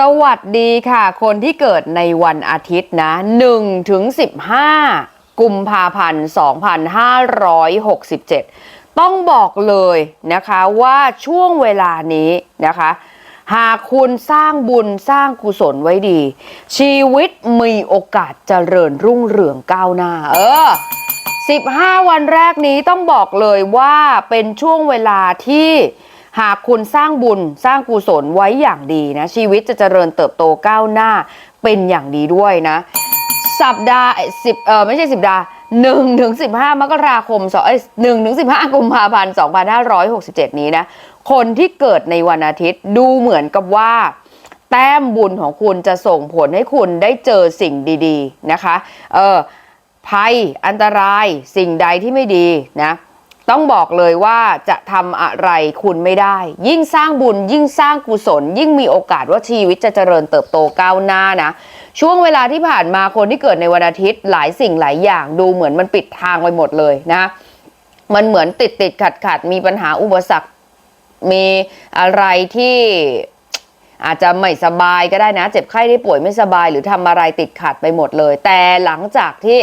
สวัสดีค่ะ คนที่เกิดในวันอาทิตย์นะ1ถึง15 กุมภาพันธ์ 2567 ต้องบอกเลยนะคะว่าช่วงเวลานี้นะคะ หากคุณสร้างบุญสร้างกุศลไว้ดี ชีวิตมีโอกาสเจริญรุ่งเรืองก้าวหน้า เออ 15 วันแรกนี้ต้องบอกเลยว่าเป็นช่วงเวลาที่ หากคุณสร้างบุญสร้างกุศลไว้อย่างดีนะ ชีวิตจะเจริญเติบโตก้าวหน้าเป็นอย่างดีด้วยนะ สัปดาห์สิบเออไม่ใช่สิบดาห์หนึ่งถึงสิบห้ามกราคมสองเอ้ยหนึ่งถึงสิบห้ากุมภาพันธ์สองพันห้าร้อยหกสิบเจ็ดนี้นะ คนที่เกิดในวันอาทิตย์ดูเหมือนกับว่าแต้มบุญของคุณจะส่งผลให้คุณได้เจอสิ่งดี ๆ นะคะ เออภัยอันตรายสิ่งใดที่ไม่ดีนะ ต้องบอกเลยว่าจะทำอะไรคุณไม่ได้ ยิ่งสร้างบุญ ยิ่งสร้างกุศล ยิ่งมีโอกาสว่าชีวิตจะเจริญเติบโตก้าวหน้านะ ช่วงเวลาที่ผ่านมาคนที่เกิดในวันอาทิตย์หลายสิ่งหลายอย่างดูเหมือนมันปิดทางไปหมดเลยนะ มันเหมือนติดติดขัดขัดมีปัญหาอุปสรรค มีอะไรที่อาจจะไม่สบายก็ได้นะ เจ็บไข้ได้ป่วยไม่สบายหรือทำอะไรติดขัดไปหมดเลย แต่หลังจากที่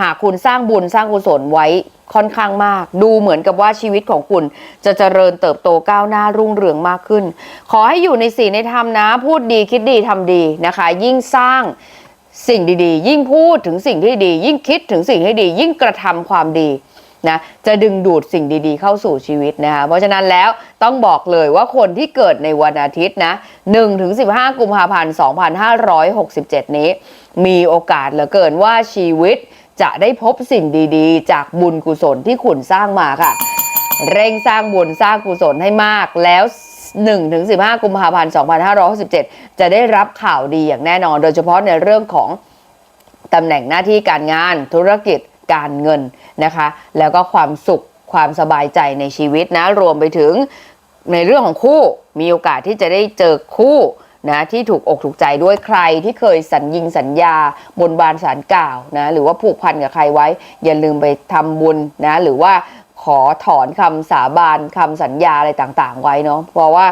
หากคุณสร้างบุญสร้างกุศลไว้ค่อนข้างมาก ดูเหมือนกับว่าชีวิตของคุณ จะเจริญเติบโตก้าวหน้ารุ่งเรืองมากขึ้น ขอให้อยู่ในศีลในธรรมนะ พูดดีคิดดีทำดีนะคะ ยิ่งสร้างสิ่งดีๆ ยิ่งพูดถึงสิ่งที่ดี ยิ่งคิดถึงสิ่งที่ดี ยิ่งกระทำความดี นะจะดึงดูดสิ่งดีๆ เข้าสู่ชีวิตนะคะเพราะฉะนั้นแล้วต้องบอกเลยว่าคนที่เกิดในวันอาทิตย์นะ1ถึง15 กุมภาพันธ์ 2567 นี้ มีโอกาสเหลือเกินว่าชีวิตจะได้พบสิ่งดีๆ จากบุญกุศลที่คุณสร้างมาค่ะ เร่งสร้างบุญสร้างกุศลให้มากแล้ว1-15 กุมภาพันธ์ 2567 จะได้รับข่าวดีอย่างแน่นอน โดยเฉพาะในเรื่องของตำแหน่งหน้าที่การงานธุรกิจ การเงินนะคะ แล้วก็ความสุขความสบายใจในชีวิตนะ รวมไปถึงในเรื่องของคู่มีโอกาสที่จะได้เจอคู่นะที่ถูกอกถูกใจด้วยใครที่เคยสัญญิงสัญญาบนบานสารกล่าวนะหรือว่าผูกพันกับใครไว้ อย่าลืมไปทำบุญนะหรือว่าขอถอนคำสาบานคำสัญญาอะไรต่างๆ ไว้เนาะเพราะว่า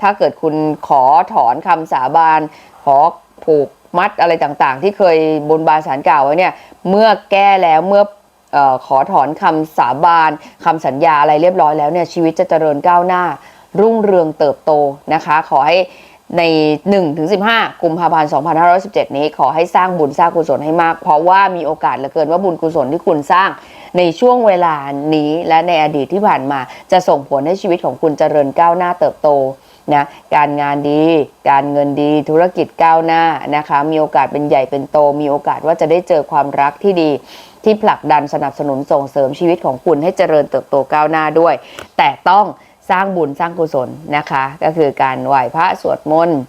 ถ้าเกิดคุณขอถอนคำสาบานขอ ผูกมัดอะไรต่างๆ ที่เคยบนบานสารกล่าวไว้เนี่ยเมื่อแก้แล้วเมื่อออขอถอนคำสาบานคำสัญญาอะไรเรียบร้อยแล้วเนี่ยชีวิตจะเจริญก้าวหน้า รุ่งเรืองเติบโตนะคะ ขอให้ใน 1-15 กุมภาพันธ์ 2517 นี้ขอให้สร้างบุญสร้างกุศลให้มาก เพราะว่ามีโอกาสเหลือเกินว่าบุญกุศลที่คุณสร้างในช่วงเวลานี้และในอดีตที่ผ่านมาจะส่งผลให้ชีวิตของคุณเจริญก้าวหน้าเติบโต นะการงานดีการเงินดีธุรกิจก้าวหน้านะคะ มีโอกาสเป็นใหญ่เป็นโต มีโอกาสว่าจะได้เจอความรักที่ดี ที่ผลักดันสนับสนุนส่งเสริมชีวิตของคุณให้เจริญเติบโตก้าวหน้าด้วย แต่ต้องสร้างบุญสร้างกุศลนะคะ ก็คือการไหว้พระสวดมนต์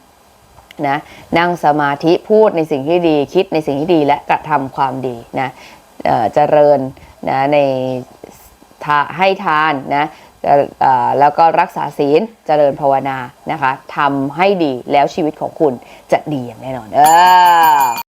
นะนั่งสมาธิพูดในสิ่งที่ดีคิดในสิ่งที่ดีและกระทำความดีนะเอ่อเจริญนะในให้ทานนะ แล้วก็รักษาศีลเจริญภาวนานะคะทำให้ดีแล้วชีวิตของคุณจะดีอย่างแน่นอนเออ